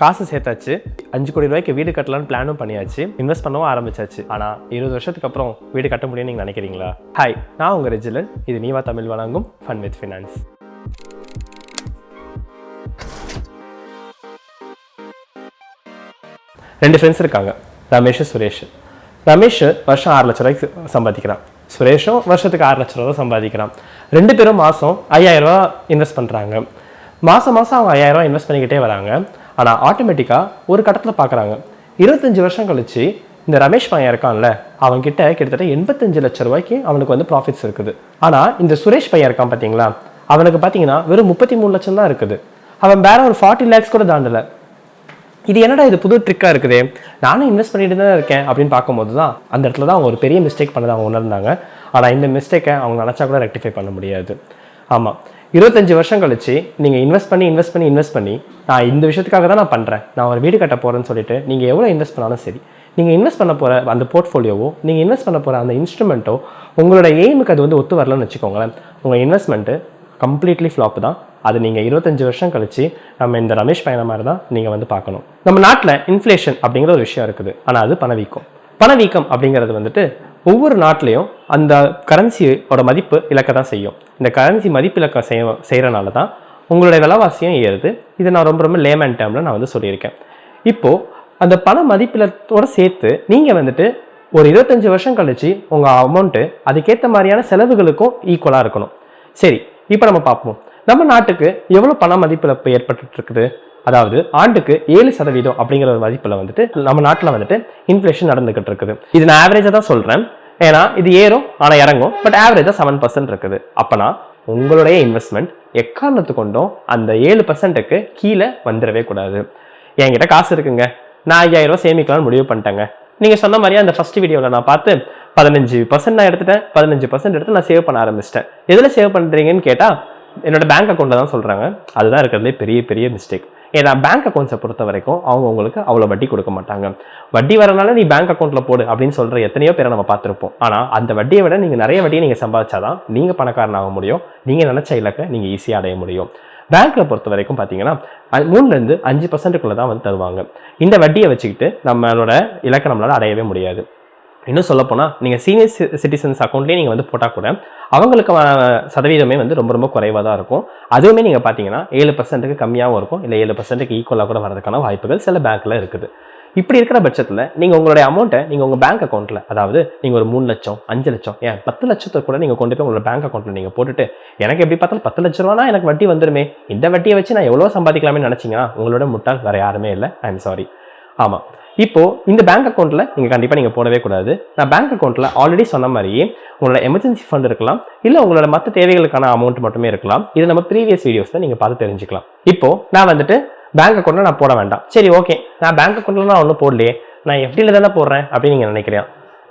காசு சேர்த்தாச்சு. அஞ்சு கோடி ரூபாய்க்கு வீடு கட்டலாம்னு பிளானும் பண்ணியாச்சு. இன்வெஸ்ட் பண்ணவும் ஆரம்பிச்சாச்சு. ஆனால் இருபது வருஷத்துக்கு அப்புறம் வீடு கட்ட முடியும்னு நீங்கள் நினைக்கிறீங்களா? ஹாய் நான் உங்கள் ரெஜிலன். இது நீவா தமிழ் வழங்கும் ஃபன் வித் ஃபினான்ஸ் ரெண்டு ஃப்ரெண்ட்ஸ் இருக்காங்க. ரமேஷ் சுரேஷ். ரமேஷ் வருஷம் ஆறு லட்ச ரூபாய்க்கு சம்பாதிக்கிறான். சுரேஷும் வருஷத்துக்கு ஆறு லட்ச ரூபா சம்பாதிக்கிறான். ரெண்டு பேரும் மாதம் ஐயாயிரம் ரூபா இன்வெஸ்ட் பண்ணுறாங்க மாதம் மாதம் அவங்க ஐயாயிரம் ரூபா இன்வெஸ்ட் பண்ணிக்கிட்டே வராங்க. ஆனால் ஆட்டோமேட்டிக்காக ஒரு கட்டத்தில் பார்க்குறாங்க இருபத்தஞ்சு வருஷம் கழிச்சு இந்த ரமேஷ் பையன் இருக்கான்ல அவன்கிட்ட கிட்டத்தட்ட எண்பத்தஞ்சு லட்ச ரூபாய்க்கு அவனுக்கு வந்து ப்ராஃபிட்ஸ் இருக்குது. ஆனால் இந்த சுரேஷ் பையன் இருக்கான் பார்த்தீங்களா அவனுக்கு பார்த்தீங்கன்னா வெறும் முப்பத்தி மூணு லட்சம் தான் இருக்குது. அவன் வேற ஒரு ஃபார்ட்டி லேக்ஸ் கூட தாண்டலை. இது என்னடா இது புது ட்ரிக்காக இருக்குதே? நானும் இன்வெஸ்ட் பண்ணிட்டு தான் இருக்கேன் அப்படின்னு பார்க்கும்போது தான் அந்த இடத்துல தான் அவங்க ஒரு பெரிய மிஸ்டேக் பண்ணதை அவங்க உணர்ந்தாங்க. ஆனால் இந்த மிஸ்டேக்கை அவங்க நினச்சா கூட ரெக்டிஃபை பண்ண முடியாது. ஆமாம் இருபத்தஞ்சு வருஷம் கழிச்சு நீங்கள் இன்வெஸ்ட் பண்ணி இன்வெஸ்ட் பண்ணி இன்வெஸ்ட் பண்ணி நான் இந்த விஷயத்துக்காக தான் நான் பண்ணுறேன் நான் ஒரு வீடு கட்ட போகிறேன்னு சொல்லிட்டு நீங்கள் எவ்வளோ இன்வெஸ்ட் பண்ணாலும் சரி நீங்கள் இன்வெஸ்ட் பண்ண போகிற அந்த போர்ட்ஃபோலியோவோ நீங்கள் இன்வெஸ்ட் பண்ண போகிற அந்த இன்ஸ்ட்ருமெண்ட்டோ உங்களோட எய்முக்கு அது வந்து ஒத்து வரலன்னு வச்சுக்கோங்களேன். உங்கள் இன்வெஸ்ட்மெண்ட்டு கம்ப்ளீட்லி ஃப்ளாப் தான். அது நீங்கள் இருபத்தஞ்சு வருஷம் கழிச்சு நம்ம இந்த ரமேஷ் பையனை மாதிரி தான் நீங்கள் வந்து பார்க்கணும். நம்ம நாட்டில் இன்ஃப்ளேஷன் அப்படிங்கிற ஒரு விஷயம் இருக்குது. ஆனால் அது பணவீக்கம். பணவீக்கம் அப்படிங்கிறது வந்துட்டு ஒவ்வொரு நாட்டிலையும் அந்த கரன்சியோட மதிப்பு இழக்க தான் செய்யும். இந்த கரன்சி மதிப்பு இழக்க செய்ய செய்கிறனால தான் உங்களுடைய விலைவாசியும் ஏறுது. இதை நான் ரொம்ப ரொம்ப லேமேன் டேர்மில் நான் வந்து சொல்லியிருக்கேன். இப்போது அந்த பண மதிப்பிலத்தோட சேர்த்து நீங்கள் வந்துட்டு ஒரு இருபத்தஞ்சி வருஷம் கழித்து உங்கள் அமௌண்ட்டு அதுக்கேற்ற மாதிரியான செலவுகளுக்கும் ஈக்குவலாக இருக்கணும். சரி இப்போ நம்ம பார்ப்போம். நம்ம நாட்டுக்கு எவ்வளோ பண மதிப்பிழப்பு ஏற்பட்டு இருக்குது? அதாவது ஆண்டுக்கு ஏழு சதவீதம் அப்படிங்கிற ஒரு மதிப்பில் வந்துட்டு நம்ம நாட்டில் வந்துட்டு இன்ஃப்ளேஷன் நடந்துகிட்டு இருக்குது. இது நான் ஆவரேஜாக தான் சொல்கிறேன் ஏன்னா இது ஏறும் ஆனால் இறங்கும். பட் ஆவரேஜாக செவன் பர்சன்ட் இருக்குது. அப்போனா உங்களுடைய இன்வெஸ்ட்மெண்ட் எக்காரணத்து கொண்டும் அந்த ஏழு பர்சன்ட்டுக்கு கீழே வந்துடவே கூடாது. என்கிட்ட காசு இருக்குங்க. நான் ஐயாயிரம் சேமிக்கலாம்னு முடிவு பண்ணிட்டேங்க. நீங்கள் சொன்ன மாதிரியே அந்த ஃபஸ்ட் வீடியோவில் நான் பார்த்து பதினஞ்சு பர்சன்ட் நான் எடுத்துட்டேன். பதினஞ்சு பர்சன்ட் எடுத்து நான் சேவ் பண்ண ஆரம்பிச்சிட்டேன். எதில் சேவ் பண்ணுறீங்கன்னு கேட்டால் என்னோட பேங்க் அக்கௌண்ட்டில் தான் சொல்கிறாங்க அதுதான் இருக்கிறதுலே பெரிய பெரிய மிஸ்டேக் ஏன்னா பேங்க் அக்கௌண்ட்ஸை பொறுத்த வரைக்கும் அவங்க உங்களுக்கு அவ்வளோ வட்டி கொடுக்க மாட்டாங்க. வட்டி வரனால நீ பேங்க் அக்கௌண்ட்டில் போடு அப்படின்னு சொல்கிற எத்தனையோ பேரை நம்ம பார்த்துருப்போம். ஆனால் அந்த வட்டியை விட நீங்கள் நிறைய வட்டியை நீங்கள் சம்பாதிச்சாதான் நீங்கள் பணக்காரன் ஆக முடியும். நீங்கள் நினச்ச இலக்கை நீங்கள் ஈஸியாக அடைய முடியும். பேங்க்கில் பொறுத்த வரைக்கும் பார்த்தீங்கன்னா மூணுலேருந்து அஞ்சு பர்சன்ட்டுக்குள்ளே தான் வந்து தருவாங்க. இந்த வட்டியை வச்சுக்கிட்டு நம்மளோட இலக்கை நம்மளால் அடையவே முடியாது. இன்னும் சொல்லப்போனால் நீங்கள் சீனியர் சிட்டிசன்ஸ் அக்கௌண்ட்லேயே நீங்கள் வந்து போட்டால் கூட அவங்களுக்கு சதவீதமே வந்து ரொம்ப ரொம்ப குறைவாக தான் இருக்கும். அதுவுமே நீங்கள் பார்த்தீங்கன்னா ஏழு பர்சன்ட்டுக்கு கம்மியாகவும் இருக்கும். இல்லை ஏழு பர்சன்ட்டுக்கு ஈக்குவலாக கூட வரதுக்கான வாய்ப்புகள் சில பேங்க்கில் இருக்குது. இப்படி இருக்கிற பட்சத்தில் நீங்கள் உங்களுடைய அமௌண்ட்டை நீங்கள் உங்கள் பேங்க் அக்கௌண்ட்டில் அதாவது நீங்கள் ஒரு மூணு லட்சம் அஞ்சு லட்சம் ஏன் பத்து லட்சத்தை கூட நீங்கள் கொண்டு போய் உங்களோட பேங்க் அக்கௌண்ட்டில் நீங்கள் போட்டுட்டு எனக்கு எப்படி பார்த்தாலும் பத்து லட்ச ரூபானா எனக்கு வட்டி வந்துருமே? இந்த வட்டியை வச்சு நான் எவ்வளோ சம்பாதிக்கலாமே நினச்சிங்கன்னா உங்களோட முட்டாள் வேறு யாருமே இல்லை. ஐ எம் சாரி ஆமாம் இப்போ இந்த பேங்க் அக்கௌண்ட்டில் நீங்கள் கண்டிப்பாக நீங்கள் போடவே கூடாது. நான் பேங்க் அக்கௌண்ட்டில் ஆல்ரெடி சொன்ன மாதிரியே உங்களோட எமர்ஜென்சி ஃபண்ட் இருக்கலாம் இல்லை உங்களோட மற்ற தேவைகளுக்கான அமௌண்ட் மட்டுமே இருக்கலாம். இது நம்ம ப்ரீவியஸ் வீடியோஸில் நீங்கள் பார்த்து தெரிஞ்சுக்கலாம். இப்போ நான் வந்துட்டு பேங்க் அக்கௌண்ட்டில் நான் போட வேண்டாம். சரி ஓகே நான் பேங்க் அக்கௌண்ட்டில் நான் ஒன்றும் போடலையே. நான் எஃப்டியில் தானே போடுறேன் அப்படின்னு நீங்கள் நினைக்கிறேன்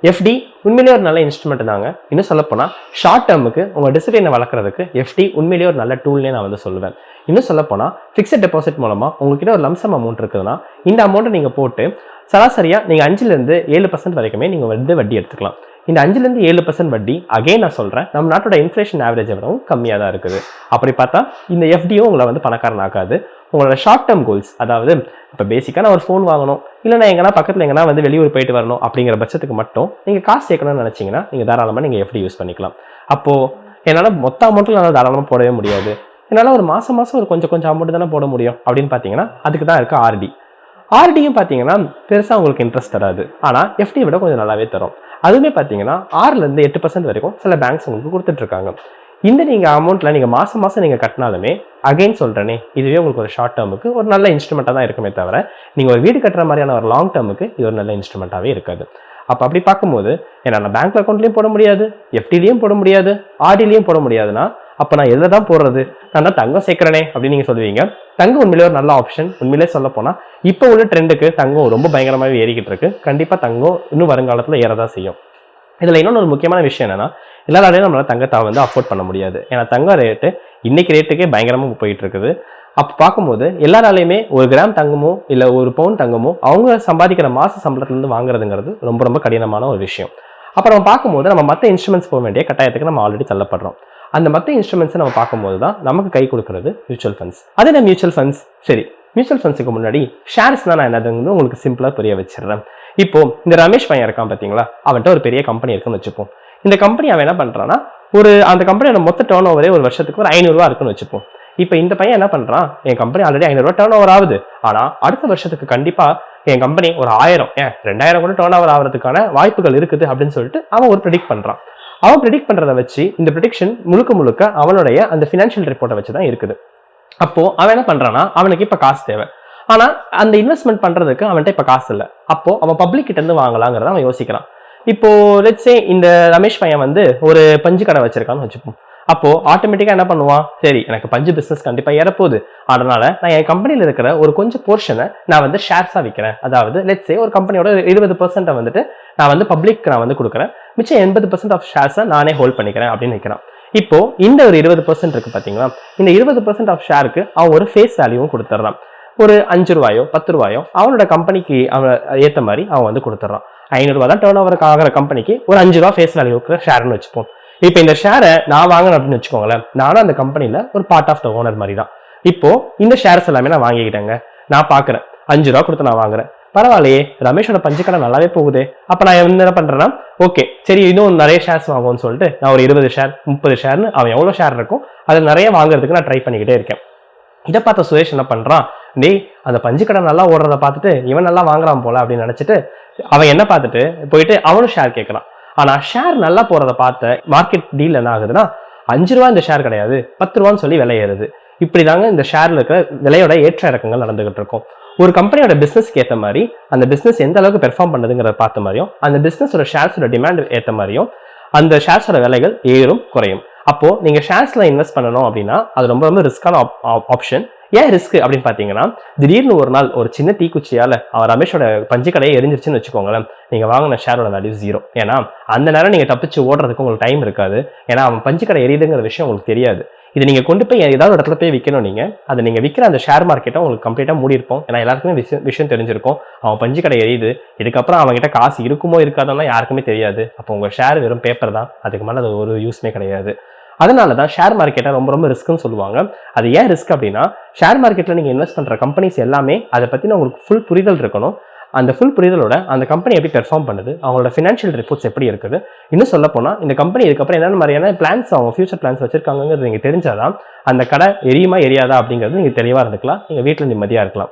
எஃப்டி உண்மையிலேயே ஒரு நல்ல இன்ஸ்ட்ருமெண்ட் தாங்க. இன்னும் சொல்லப்போனால் ஷார்ட் டேர்முக்கு உங்கள் டிசிப்ளினை வளர்க்குறதுக்கு எஃப்டி உண்மையிலேயே ஒரு நல்ல டூல்னே நான் வந்து சொல்லுவேன். இன்னும் சொல்லப்போனால் ஃபிக்ஸட் டெபாசிட் மூலமாக உங்ககிட்ட ஒரு லம்சம் அமௌண்ட் இருக்குதுன்னா இந்த அமௌண்ட்டை நீங்கள் போட்டு சராசரியாக நீங்கள் அஞ்சுலேருந்து ஏழு பர்சன்ட் வரைக்குமே நீங்கள் வந்து வட்டி எடுத்துக்கலாம். இந்த அஞ்சுலேருந்து ஏழு பர்சன்ட் வட்டி அகைன் நான் சொல்கிறேன் நம்ம நாட்டோட இன்ஃப்ளேஷன் ஆவரேஜை விடவும் கம்மியாக தான் இருக்குது. அப்படி பார்த்தா இந்த எஃப்டியும் உங்களை வந்து பணக்காரன் ஆகாது உங்களோட ஷார்ட் டேர்ம் கோல்ஸ் அதாவது இப்போ பேசிக்காக நான் ஒரு ஃபோன் வாங்கணும் இல்லை நான் எங்கன்னா பக்கத்தில் எங்கன்னா வந்து வெளியூர் போயிட்டு வரணும் அப்படிங்கிற பட்சத்துக்கு மட்டும் நீங்கள் காசு சேர்க்கணும்னு நினச்சிங்கன்னா நீங்கள் தாராளமாக நீங்கள் எஃப்டி யூஸ் பண்ணிக்கலாம். அப்போது என்னால் மொத்த அமௌண்ட்டில் என்னால் தாராளமாக போடவே முடியாது. என்னால் ஒரு மாதம் மாதம் ஒரு கொஞ்சம் கொஞ்சம் அமௌண்ட் தானே போட முடியும் அப்படின்னு பார்த்தீங்கன்னா அதுக்கு தான் இருக்குது ஆர்டி ஆர்டியும் பார்த்தீங்கன்னா பெருசாக உங்களுக்கு இன்ட்ரெஸ்ட் தராது. ஆனால் எஃப்டியை விட கொஞ்சம் நல்லாவே தரும். அதுவுமே பார்த்தீங்கன்னா ஆறுலேருந்து எட்டு பர்சன்ட் வரைக்கும் சில பேங்க்ஸ் உங்களுக்கு கொடுத்துட்ருக்காங்க. இந்த நீங்கள் அமௌண்ட்டில் நீங்கள் மாதம் மாதம் நீங்கள் கட்டினாலுமே அகைன் சொல்கிறேனே இதுவே உங்களுக்கு ஒரு ஷார்ட் டேர்முக்கு ஒரு நல்ல இன்ஸ்ட்ருமெண்ட்டாக தான் இருக்குமே தவிர நீங்கள் ஒரு வீடு கட்டுற மாதிரியான ஒரு லாங் டேர்முக்கு இது ஒரு நல்ல இன்ஸ்ட்ருமெண்ட்டாகவே இருக்காது. அப்போ அப்படி பார்க்கும்போது என்னால் பேங்க் அக்கௌண்ட்லேயும் போட முடியாது எஃப்டிலையும் போட முடியாது ஆர்டிலையும் போட முடியாதுன்னா அப்போ நான் எதில் தான் போடுறது? நான் தான் தங்கம் சேர்க்குறேனே அப்படின்னு நீங்கள் சொல்லுவீங்க. தங்கம் உண்மையிலே ஒரு நல்ல ஆப்ஷன் உண்மையிலே சொல்ல போனால் இப்போ உள்ள ட்ரெண்டுக்கு தங்கம் ரொம்ப பயங்கரமாகவே ஏறிக்கிட்டு இருக்கு. கண்டிப்பாக தங்கம் இன்னும் வருங்காலத்தில் ஏறதான் செய்யும். இதில் இன்னொன்று ஒரு முக்கியமான விஷயம் என்னன்னா எல்லாராலையும் நம்மளால் தங்கத்தை வந்து அஃபோர்ட் பண்ண முடியாது. ஏன்னா தங்கம் ரேட்டு இன்னைக்கு ரேட்டுக்கே பயங்கரமாக போயிட்டு இருக்குது. அப்போ பார்க்கும்போது எல்லாராலையுமே ஒரு கிராம் தங்கமோ இல்லை ஒரு பவுன் தங்கமோ அவங்க சம்பாதிக்கிற மாத சம்பளத்துலேருந்து வாங்குறதுங்கிறது ரொம்ப ரொம்ப கடினமான ஒரு விஷயம். அப்போ நம்ம பார்க்கும்போது நம்ம மற்ற இன்ஸ்ட்ருமெண்ட்ஸ் போக வேண்டிய கட்டாயத்துக்கு நம்ம ஆல்ரெடி தள்ளப்படுறோம். அந்த மற்ற இன்ஸ்ட்ருமெண்ட்ஸை நம்ம பார்க்கும்போது தான் நமக்கு கை கொடுக்கறது மியூச்சுவல் ஃபண்ட்ஸ் அதே என்ன மியூச்சுவல் ஃபண்ட்ஸ் சரி மியூச்சுவல் ஃபண்ட்ஸுக்கு முன்னாடி ஷேர்ஸ் தான் நான் என்னதுன்னு உங்களுக்கு சிம்பிளாக புரிய வச்சிடுறேன். இப்போ இந்த ரமேஷ் பையன் இருக்கான் பார்த்தீங்களா? அவன்கிட்ட ஒரு பெரிய கம்பெனி இருக்குன்னு வச்சுப்போம். இந்த கம்பெனி அவன் என்ன பண்ணுறான்னா ஒரு அந்த கம்பெனியோட மொத்த டேர்ன் ஓவரே ஒரு வருஷத்துக்கு ஒரு ஐநூறுரூவா இருக்குன்னு வச்சுப்போம். இப்போ இந்த பையன் என்ன பண்ணுறான் என் கம்பெனி ஆல்ரெடி ஐநூறுரூவா டேர்ன் ஓவர் ஆகுது. ஆனால் அடுத்த வருஷத்துக்கு கண்டிப்பாக என் கம்பெனி ஒரு ஆயிரம் ஏன் ரெண்டாயிரம் கூட டேர்ன் ஓவர் ஆகிறதுக்கான வாய்ப்புகள் இருக்குது அப்படின்னு சொல்லிட்டு அவன் ஒரு ப்ரெடிக்ட் பண்ணுறான் அவன் ப்ரிடிக்ட் பண்ணுறதை வச்சு இந்த ப்ரிடிக்ஷன் முழுக்க முழுக்க அவனுடைய அந்த ஃபினான்ஷியல் ரிப்போர்ட்டை வச்சு தான் இருக்குது. அப்போது அவன் என்ன பண்ணுறான்னா அவனுக்கு இப்போ காசு தேவை. ஆனால் அந்த இன்வெஸ்ட்மெண்ட் பண்ணுறதுக்கு அவன்கிட்ட இப்போ காசு இல்லை. அப்போது அவன் பப்ளிக் கிட்ட வாங்கலாங்கிறத அவன் யோசிக்கிறான். இப்போ லெட்ஸே இந்த ரமேஷ் பையன் வந்து ஒரு பஞ்சு கடை வச்சிருக்கான்னு வச்சுப்போம். அப்போது ஆட்டோமேட்டிக்காக என்ன பண்ணுவான்? சரி எனக்கு பஞ்சு பிஸ்னஸ் கண்டிப்பாக ஏறப்போகுது. அதனால் நான் என் கம்பெனியில் இருக்கிற ஒரு கொஞ்சம் போர்ஷனை நான் வந்து ஷேர்ஸாக விற்கிறேன் அதாவது லெட்ஸே ஒரு கம்பெனியோட இருபது பர்சன்ட்டை வந்துட்டு நான் வந்து பப்ளிக் நான் வந்து கொடுக்குறேன். மிச்சம் எண்பது பர்சன்ட் ஆஃப் ஷேர்ஸை நானே ஹோல்ட் பண்ணிக்கிறேன் அப்படின்னு நிற்கிறான் இப்போ இந்த ஒரு இருபது பர்சன்ட் இருக்கு பார்த்தீங்களா இந்த இருபது பர்சன்ட் ஆஃப் ஷேருக்கு அவன் ஒரு ஃபேஸ் வேல்யூவும் கொடுத்துட்றான். ஒரு அஞ்சு ரூபாயோ பத்து ரூபாயோ அவனோட கம்பெனிக்கு அவன் ஏற்ற மாதிரி அவன் வந்து கொடுத்துட்றான். ஐநூறுரூவா தான் டேர்ன் ஓவருக்கு ஆகிற கம்பெனிக்கு ஒரு அஞ்சு ரூபா ஃபேஸ் வேல்யூக்கு ஷேர்னு வச்சுப்போம். இப்போ இந்த ஷேரை நான் வாங்கினேன் அப்படின்னு வச்சுக்கோங்களேன். நானும் அந்த கம்பெனியில் ஒரு பார்ட் ஆஃப் த ஓனர் மாதிரி தான் இப்போ இந்த ஷேர்ஸ் எல்லாமே நான் வாங்கிக்கிட்டேங்க. நான் பார்க்குறேன் அஞ்சு ரூபா கொடுத்து நான் வாங்குறேன். பரவாயில்லையே ரமேஷோட பஞ்சுக்கடை நல்லாவே போகுது. அப்போ நான் என்ன பண்ணுறேன்னா ஓகே சரி இன்னும் நிறைய ஷேர்ஸ் வாங்குவோம்னு சொல்லிட்டு நான் ஒரு இருபது ஷேர் முப்பது ஷேர்னு அவன் எவ்வளோ ஷேர் இருக்கும் அதை நிறைய வாங்குறதுக்கு நான் ட்ரை பண்ணிக்கிட்டே இருக்கேன். இதை பார்த்த சுரேஷ் என்ன பண்ணுறான் டேய் அந்த பஞ்சுக்கடை நல்லா ஓடுறத பார்த்துட்டு இவன் நல்லா வாங்குறான் போல அப்படின்னு நினச்சிட்டு அவன் என்ன பார்த்துட்டு போயிட்டு அவனும் ஷேர் கேட்குறான் ஆனால் ஷேர் நல்லா போகிறத பார்த்த மார்க்கெட் டீல் என்ன ஆகுதுன்னா அஞ்சு ரூபா இந்த ஷேர் கிடையாது பத்து ரூபான்னு சொல்லி விலை ஏறுது. இப்படி தாங்க இந்த ஷேரில் இருக்கிற விலையோட ஏற்ற இறக்கங்கள் நடந்துகிட்டு இருக்கும். ஒரு கம்பெனியோட பிஸ்னஸ்க்கு ஏற்ற மாதிரி அந்த பிஸ்னஸ் எந்த அளவுக்கு பெர்ஃபார்ம் பண்ணுதுங்கிறத பார்த்த மாதிரியும் அந்த பிஸ்னஸோட ஷேர்ஸோட டிமாண்ட் ஏற்ற மாதிரியும் அந்த ஷேர்ஸோட விலைகள் ஏறும் குறையும். அப்போது நீங்கள் ஷேர்ஸில் இன்வெஸ்ட் பண்ணணும் அப்படின்னா அது ரொம்ப ரொம்ப ரிஸ்கான ஆப்ஷன் ஏன் ரிஸ்க் அப்படின்னு பார்த்தீங்கன்னா திடீர்னு ஒரு நாள் ஒரு சின்ன தீக்குச்சியால் அவன் ரமேஷோட பஞ்சு கடையை எரிஞ்சிருச்சுன்னு வச்சுக்கோங்களேன் நீங்கள் வாங்கின ஷேரோட வேல்யூ ஜீரோ ஏன்னா அந்த நேரம் நீங்கள் தப்பிச்சு ஓடுறதுக்கு உங்களுக்கு டைம் இருக்காது. ஏன்னா அவன் பஞ்சு கடை எரியுதுங்கிற விஷயம் உங்களுக்கு தெரியாது. இது நீங்கள் கொண்டு போய் ஏதாவது ஒரு இடத்துல போய் விற்கணும் நீங்கள் அதை நீங்கள் விற்கிற அந்த ஷேர் மார்க்கெட்டை உங்களுக்கு கம்ப்ளீட்டாக மூடிருப்போம் ஏன்னா எல்லாருக்குமே விஷயம் விஷயம் தெரிஞ்சிருக்கும். அவன் பஞ்சு கடை எரியுது. இதுக்கப்புறம் அவங்ககிட்ட காசு இருக்குமோ இருக்காதோன்னா யாருக்குமே தெரியாது. அப்போ உங்கள் ஷேர் வெறும் பேப்பர் தான். அதுக்கு மேலே அது ஒரு யூஸ்மே கிடையாது. அதனால தான் ஷேர் மார்க்கெட்டை ரொம்ப ரொம்ப ரிஸ்க்னு சொல்லுவாங்க. அது ஏன் ரிஸ்க் அப்படின்னா ஷேர் மார்க்கெட்டில் நீங்கள் இன்வெஸ்ட் பண்ணுற கம்பெனிஸ் எல்லாமே அதை பற்றின உங்களுக்கு ஃபுல் புரிதல் இருக்கணும். அந்த ஃபுல் புரிதலோட அந்த கம்பெனி எப்படி பெர்ஃபார்ம் பண்ணுது அவங்களோட ஃபினான்ஷியல் ரிப்போர்ட்ஸ் எப்படி இருக்குது இன்னும் சொல்ல போனால் இந்த கம்பெனி இதுக்கப்புறம் என்னென்ன மாதிரியான பிளான்ஸ் அவங்க ஃபியூச்சர் பிளான்ஸ் வச்சிருக்காங்கிறது நீங்கள் தெரிஞ்சாதான் அந்த கடை எரியுமா எரியாதா அப்படிங்கிறது நீங்கள் தெளிவாக இருந்துக்கலாம். நீங்கள் வீட்டில் நிம்மதியாக இருக்கலாம்.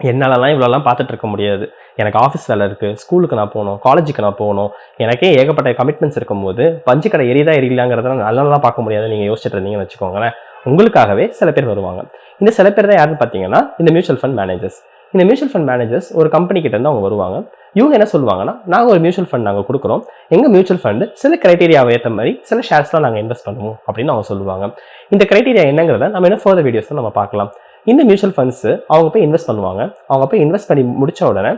என்னாலலாம் இவ்வளோலாம் பார்த்துட்டு இருக்க முடியாது. எனக்கு ஆஃபீஸ் வேலை இருக்குது ஸ்கூலுக்கு நான் போகணும் காலேஜுக்கு நான் போகணும். எனக்கே ஏகப்பட்ட கமிட்மெண்ட்ஸ் இருக்கும்போது பஞ்சு கடை எரியதா எரியலாங்கிறத நல்லா பார்க்க முடியாது நீங்கள் யோசிச்சுட்டு இருந்தீங்கன்னு வச்சுக்கோங்களேன். உங்களுக்காகவே சில பேர் வருவாங்க. இந்த சில பேர் தான் யாருன்னு பார்த்தீங்கன்னா இந்த மியூச்சுவல் ஃபண்ட் மேனேஜர்ஸ் இந்த மியூச்சுவல் ஃபண்ட் மேனேஜர்ஸ் ஒரு கம்பெனி கிட்ட இருந்து அவங்க வருவாங்க. இவங்க என்ன சொல்லுவாங்கன்னா நாங்கள் ஒரு மியூச்சுவல் ஃபண்ட் நாங்கள் கொடுக்குறோம். எங்கள் மியூச்சுவல் ஃபண்டு சில கிரைட்டீரியாவை ஏற்ற மாதிரி சில ஷேர்ஸ்லாம் நாங்கள் இன்வெஸ்ட் பண்ணுவோம். அப்படின்னு அவங்க சொல்லுவாங்க. இந்த கிரைட்டீரியா என்னங்கிறத நம்ம என்ன ஃபர்தர் வீடியோஸில் நம்ம பார்க்கலாம். இந்த மியூச்சுவல் ஃபண்ட்ஸ் அவங்க போய் இன்வெஸ்ட் பண்ணுவாங்க. அவங்க போய் இன்வெஸ்ட் பண்ணி முடிச்ச உடனே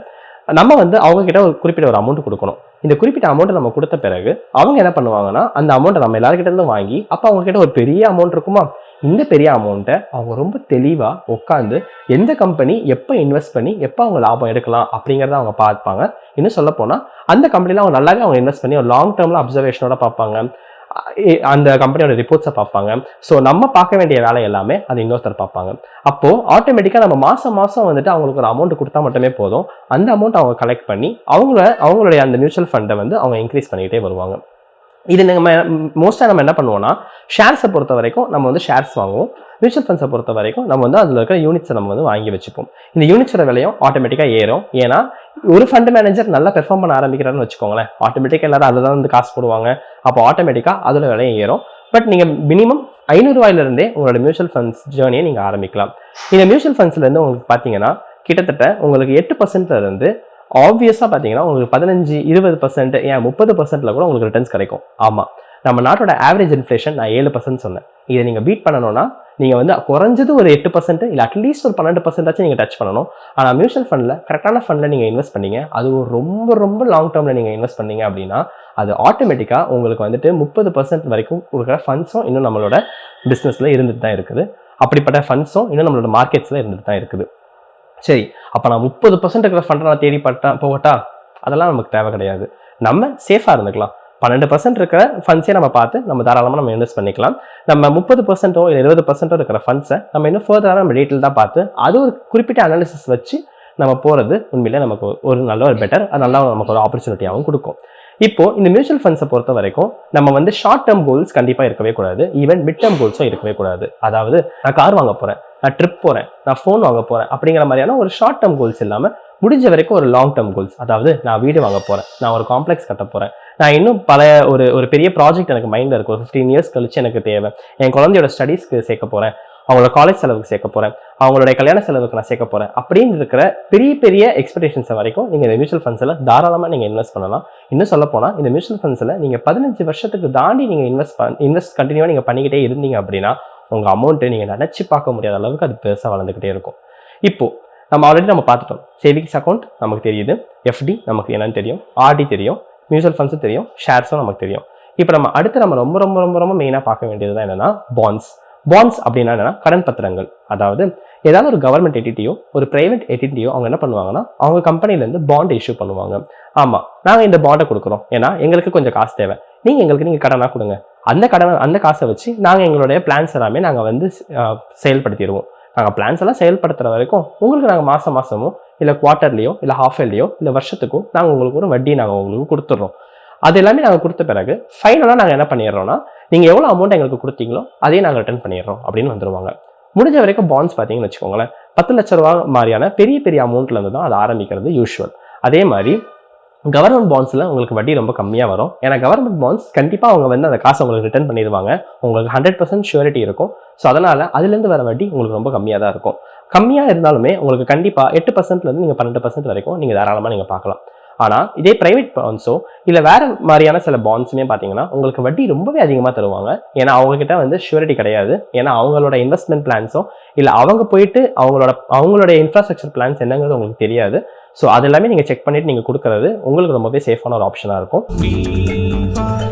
நம்ம வந்து அவங்க கிட்ட ஒரு குறிப்பிட்ட ஒரு அமௌண்ட் கொடுக்கணும். இந்த குறிப்பிட்ட அமௌண்ட்டை நம்ம கொடுத்த பிறகு அவங்க என்ன பண்ணுவாங்கன்னா அந்த அமௌண்ட்டை நம்ம எல்லாருக்கிட்ட இருந்து வாங்கி அப்போ அவங்க கிட்ட ஒரு பெரிய அமௌண்ட் இருக்குமா? இந்த பெரிய அமௌண்ட்டை அவங்க ரொம்ப தெளிவாக உட்காந்து எந்த கம்பெனி எப்போ இன்வெஸ்ட் பண்ணி எப்போ அவங்க லாபம் எடுக்கலாம் அப்படிங்கிறத அவங்க பார்ப்பாங்க. இன்னும் சொல்ல போனால் அந்த கம்பெனியில் அவங்க நல்லாவே அவங்க இன்வெஸ்ட் பண்ணி ஒரு லாங் டேர்மில் அப்சர்வேஷனோட பார்ப்பாங்க. அந்த கம்பெனியோட ரிப்போர்ட்ஸை பார்ப்பாங்க. ஸோ நம்ம பார்க்க வேண்டிய வேலை எல்லாமே அது இன்னொருத்தர் பார்ப்பாங்க. அப்போது ஆட்டோமேட்டிக்காக நம்ம மாதம் மாதம் வந்துட்டு அவங்களுக்கு ஒரு அமௌண்ட் கொடுத்தா மட்டுமே போதும். அந்த அமௌண்ட் அவங்க கலெக்ட் பண்ணி அவங்கள அவங்களுடைய அந்த மியூச்சுவல் ஃபண்டை வந்து அவங்க இன்க்ரீஸ் பண்ணிக்கிட்டே வருவாங்க. இது நம்ம மோஸ்ட்டாக நம்ம என்ன பண்ணுவோம்னா ஷேர்ஸை பொறுத்த வரைக்கும் நம்ம வந்து ஷேர்ஸ் வாங்குவோம். மியூச்சுவல் ஃபண்ட்ஸை பொறுத்த வரைக்கும் நம்ம வந்து அதில் இருக்கிற யூனிட்ஸை நம்ம வந்து வாங்கி வச்சுப்போம். இந்த யூனிட்ஸோட விலையும் ஆட்டோமேட்டிக்காக ஏறும். ஏன்னா ஒரு ஃபண்ட் மேனேஜர் நல்லா பெர்ஃபார்ம் பண்ண ஆரம்பிக்கிறாருன்னு வச்சுக்கோங்களேன். ஆட்டோமேட்டிக்காக எல்லாரும் அதில் தான் வந்து காசு போடுவாங்க. அப்போ ஆட்டோமேட்டிக்காக அதோட விலையும் ஏறும். பட் நீங்கள் மினிமம் ஐநூறுரூவாயிலிருந்தே உங்களோட மியூச்சுவல் ஃபண்ட்ஸ் ஜேர்னியை நீங்கள் ஆரம்பிக்கலாம். இந்த மியூச்சுவல் ஃபண்ட்ஸ்லேருந்து உங்களுக்கு பார்த்தீங்கன்னா கிட்டத்தட்ட உங்களுக்கு எட்டு பர்சன்ட்லேருந்து ஆப்வியஸாக பார்த்தீங்கன்னா உங்களுக்கு பதினஞ்சு இருபது பர்சன்ட் ஏன் முப்பது பர்சன்ட்ல கூட உங்களுக்கு ரிட்டர்ன்ஸ் கிடைக்கும். ஆமாம் நம்ம நாட்டோட ஆவரேஜ் இன்ஃப்ளேஷன் நான் ஏழு பர்சன்ட் சொன்னேன். இதை நீங்கள் பீட் பண்ணணும்னா நீங்கள் வந்து குறைஞ்சது ஒரு எட்டு பர்சன்ட் இல்லை அட்லீஸ்ட் ஒரு பன்னெண்டு பர்சன்டாச்சும் நீங்கள் டச் பண்ணணும். ஆனால் மியூச்சுவல் ஃபண்டில் கரெக்டான ஃபண்டில் நீங்கள் இன்வெஸ்ட் பண்ணீங்க. அது ஒரு ரொம்ப ரொம்ப லாங் டேர்மில் நீங்கள் இன்வெஸ்ட் பண்ணீங்க அப்படின்னா அது ஆட்டோமேட்டிக்காக உங்களுக்கு வந்துட்டு முப்பது பர்சன்ட் வரைக்கும் இருக்கிற ஃபண்ட்ஸும் இன்னும் நம்மளோட பிஸ்னஸில் இருந்துட்டு தான் இருக்குது. அப்படிப்பட்ட ஃபண்ட்ஸும் இன்னும் நம்மளோட மார்க்கெட்ஸில் இருந்துட்டு தான் இருக்குது. சரி அப்போ நான் முப்பது பர்சன்ட் இருக்கிற ஃபண்டை நான் தேடி பட்டா போகட்டா? அதெல்லாம் நமக்கு தேவை கிடையாது. நம்ம சேஃபாக இருந்துக்கலாம். பன்னெண்டு பர்சன்ட் இருக்கிற ஃபண்ட்ஸே நம்ம பார்த்து நம்ம தாராளமாக நம்ம இன்வெஸ்ட் பண்ணிக்கலாம். நம்ம முப்பது பர்சன்ட்டோ இல்லை இருபது பர்சன்ட்டோ இருக்கிற ஃபண்ட்ஸை நம்ம இன்னும் ஃபர்தராக நம்ம டீட்டெயில் தான் பார்த்து அது ஒரு குறிப்பிட்ட அனாலிசிஸ் வச்சு நம்ம போகிறது உண்மையிலே நமக்கு ஒரு நல்ல ஒரு பெட்டர் அது நல்லா நமக்கு ஒரு ஆப்பர்ச்சுனிட்டியாகவும் கொடுக்கும். இப்போ இந்த மியூச்சுவல் ஃபண்ட்ஸை பொறுத்த வரைக்கும் நம்ம வந்து ஷார்ட் டேர்ம் கோல்ஸ் கண்டிப்பாக இருக்கவே கூடாது. ஈவன் மிட் டேர்ம் கோல்ஸும் இருக்கவே கூடாது. அதாவது நான் கார் வாங்க போகிறேன் நான் ட்ரிப் போகிறேன் நான் ஃபோன் வாங்க போகிறேன் அப்படிங்கிற மாதிரியான ஒரு ஷார்ட் டேர்ம் கோல்ஸ் இல்லாமல் முடிஞ்ச வரைக்கும் ஒரு லாங் டேர்ம் கோல்ஸ் அதாவது நான் வீடு வாங்க போகிறேன் நான் ஒரு காம்ப்ளெக்ஸ் கட்ட போகிறேன் நான் இன்னும் பல ஒரு ஒரு பெரிய ப்ராஜெக்ட் எனக்கு மைண்டில் இருக்கும் ஒரு ஃபிஃப்டீன் இயர்ஸ் கழிச்சு எனக்கு தேவை. என் குழந்தையோட ஸ்டடீஸ்க்கு சேர்க்க போகிறேன் அவங்களோட காலேஜ் செலவுக்கு சேர்க்க போகிறேன் அவங்களுடைய கல்யாண செலவுக்கு நான் சேர்க்க போகிறேன் அப்படின்னு இருக்கிற பெரிய பெரிய எக்ஸ்பெக்டேஷன்ஸை வரைக்கும் நீங்கள் இந்த மியூச்சுவல் ஃபண்ட்ஸில் தாராளமாக நீங்கள் இன்வெஸ்ட் பண்ணலாம். இன்னும் சொல்ல போனால் இந்த மியூச்சுவல் ஃபண்ட்ஸில் நீங்கள் பதினஞ்சு வருஷத்துக்கு தாண்டி நீங்கள் இன்வெஸ்ட் பண்ண இன்வெஸ்ட் கண்டினியூவாக நீங்கள் பண்ணிக்கிட்டே இருந்தீங்க அப்படின்னா உங்கள் அமௌண்ட்டை நீங்கள் நினச்சி பார்க்க முடியாத அளவுக்கு அது பெருசாக வளர்ந்துக்கிட்டே இருக்கும். இப்போது நம்ம ஆல்ரெடி நம்ம பார்த்துட்டோம். சேவிங்ஸ் அக்கௌண்ட் நமக்கு தெரியுது. எஃப்டி நமக்கு என்னன்னு தெரியும். ஆர்டி தெரியும். மியூச்சுவல் ஃபண்ட்ஸும் தெரியும். ஷேர்ஸும் நமக்கு தெரியும். இப்போ நம்ம அடுத்து நம்ம ரொம்ப ரொம்ப ரொம்ப ரொம்ப மெயினாக பார்க்க வேண்டியது தான் என்னென்னா பாண்ட்ஸ் பாண்ட்ஸ் அப்படின்னா என்னென்னா கடன் பத்திரங்கள். அதாவது ஏதாவது ஒரு கவர்மெண்ட் எட்டிட்டியோ ஒரு பிரைவேட் எட்டிட்டியோ அவங்க என்ன பண்ணுவாங்கன்னா அவங்க கம்பெனிலேருந்து பாண்ட் இஷ்யூ பண்ணுவாங்க. ஆமாம் நாங்கள் இந்த பாண்டை கொடுக்குறோம். ஏன்னா எங்களுக்கு கொஞ்சம் காசு தேவை. நீங்கள் எங்களுக்கு நீங்கள் கடனாக கொடுங்க. அந்த கடனை அந்த காசை வச்சு நாங்கள் எங்களுடைய பிளான்ஸ் எல்லாமே நாங்கள் வந்து செயல்படுத்திடுவோம். நாங்கள் பிளான்ஸ் எல்லாம் செயல்படுத்துகிற வரைக்கும் உங்களுக்கு நாங்கள் மாதம் மாதமோ இல்லை குவார்ட்டர்லேயோ இல்லை ஹாஃப் இயர்லேயோ இல்லை வருஷத்துக்கோ நாங்கள் உங்களுக்கு ஒரு வட்டி நாங்கள் உங்களுக்கு கொடுத்துட்றோம். அது எல்லாமே நாங்கள் கொடுத்த பிறகு ஃபைனலாக நாங்கள் என்ன பண்ணிடுறோம்னா நீங்கள் எவ்வளோ அமௌண்ட் எங்களுக்கு கொடுத்தீங்களோ அதையும் நாங்கள் ரிட்டர்ன் பண்ணிடுறோம் அப்படின்னு வந்துடுவாங்க முடிஞ்ச வரைக்கும் பாண்ட்ஸ் பார்த்தீங்கன்னு வச்சுக்கோங்களேன் பத்து லட்ச ரூபா மாதிரியான பெரிய பெரிய அமௌண்ட்லேருந்து தான் அது ஆரம்பிக்கிறது யூஷுவல் அதே மாதிரி கவர்மெண்ட் பாண்ட்ஸில் உங்களுக்கு வட்டி ரொம்ப கம்மியாக வரும். ஏன்னா கவர்மெண்ட் பாண்ட்ஸ் கண்டிப்பாக அவங்க வந்து அந்த காசை உங்களுக்கு ரிட்டர்ன் பண்ணிடுவாங்க. உங்களுக்கு ஹண்ட்ரட் பர்சன்ட் ஷூரிட்டி இருக்கும். ஸோ அதனால் அதுலேருந்து வர வட்டி உங்களுக்கு ரொம்ப கம்மியாக தான் இருக்கும். கம்மியாக இருந்தாலுமே உங்களுக்கு கண்டிப்பாக எட்டு பர்சன்ட்லேருந்து நீங்கள் பன்னெண்டு பர்சன்ட் வரைக்கும் நீங்கள் தாராளமாக நீங்கள் பார்க்கலாம். ஆனால் இதே பிரைவேட் பாண்ட்ஸோ இல்லை வேறு மாதிரியான சில பாண்ட்ஸுமே பார்த்தீங்கன்னா உங்களுக்கு வட்டி ரொம்பவே அதிகமாக தருவாங்க. ஏன்னா அவங்கக்கிட்ட வந்து ஷூரிட்டி கிடையாது. ஏன்னா அவங்களோட இன்வெஸ்ட்மெண்ட் பிளான்ஸோ இல்லை அவங்க போயிட்டு அவங்களோட அவங்களோட இன்ஃப்ராஸ்ட்ரக்சர் பிளான்ஸ் என்னங்கிறது உங்களுக்கு தெரியாது. ஸோ அது எல்லாமே நீங்கள் செக் பண்ணிவிட்டு நீங்கள் கொடுக்குறது உங்களுக்கு ரொம்பவே சேஃபான ஒரு ஆப்ஷனாக இருக்கும்.